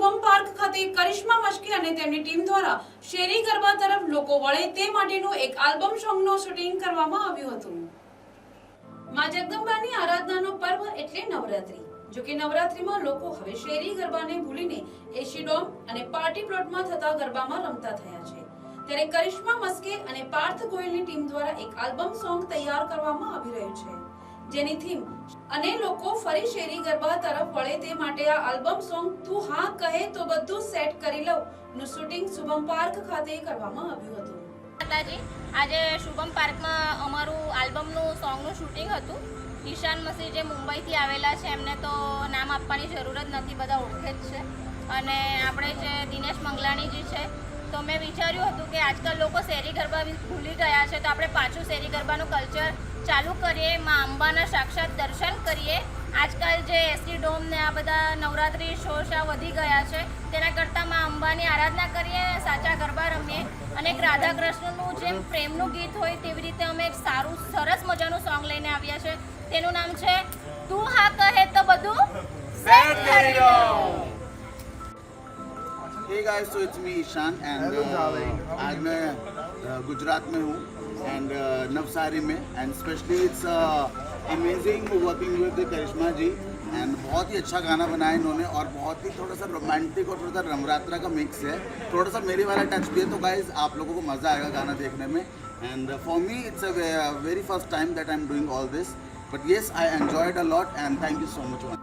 Shubham park ખાતે કરિશ્મા મશ્કી અને તેમની ટીમ દ્વારા શેરી ગરબા તરફ લોકો વળે તે માટેનું એક આલ્બમ સોંગનું શૂટિંગ કરવામાં આવ્યું હતું. માં જગદંબાની આરાધનાનો પર્વ એટલે નવરાત્રી. જો કે નવરાત્રીમાં લોકો હવે શેરી ગરબાને ભૂલીને એસી ડોમ અને પાર્ટી પ્લોટમાં થતા ગરબામાં રમતા થયા છે. ત્યારે કરિશ્મા મસ્કે અને પાર્થ ગોયલની ટીમ દ્વારા એક આલ્બમ સોંગ તૈયાર કરવામાં આવી રહ્યું છે. જેની થીમ અને લોકો ફરી શેરી ગરબા તરફ વળે તે માટે આ આલ્બમ સોંગ તું હા કહે તો બધું સેટ કરી લઉં. નું શૂટિંગ શુભમ પાર્ક ખાતે કરવામાં આવ્યું હતું. માતાજી, આજે શુભમ પાર્કમાં અમારું આલ્બમનું સોંગનું શૂટિંગ હતું. ઈશાન મસી જે મુંબઈથી આવેલા છે, એમને તો નામ આપવાની જરૂર જ નથી, બધા ઓળખે જ છે. અને આપણે જે તો મેં વિચાર્યું હતું કે આજકાલ લોકો શેરી ગરબા ભૂલી ગયા છે, તો આપણે પાછું શેરી ગરબાનું કલ્ચર ચાલુ કરીએ, માં અંબાના સાક્ષાત દર્શન કરીએ. આજકાલ જે એસટી ડોમ ને આ બધા નવરાત્રિ શો શા વધી ગયા છે, તેના કરતાં માં અંબાની આરાધના કરીએ, સાચા ગરબા રમીએ. અને એક રાધા કૃષ્ણનું જેમ પ્રેમનું ગીત હોય તેવી રીતે અમે એક સારું, સરસ મજાનું સોંગ લઈને આવ્યા છે. તેનું નામ છે તું હા કહે તો બધું Hey guys, uh, आज मैं uh, गुजरात में हूँ एंड uh, नवसारी में and specially it's amazing working with Karishma ji and बहुत ही अच्छा गाना बनाया इन्होंने और बहुत ही थोड़ा सा रोमांटिक और थोड़ा सा रमरात्रा का मिक्स है। थोड़ा सा मेरे वाला टच भी है तो गाइज़ आप लोगों को मज़ा आएगा गाना देखने में। And for me it's a very first time that I am doing all this but yes I enjoyed a lot and thank you so much one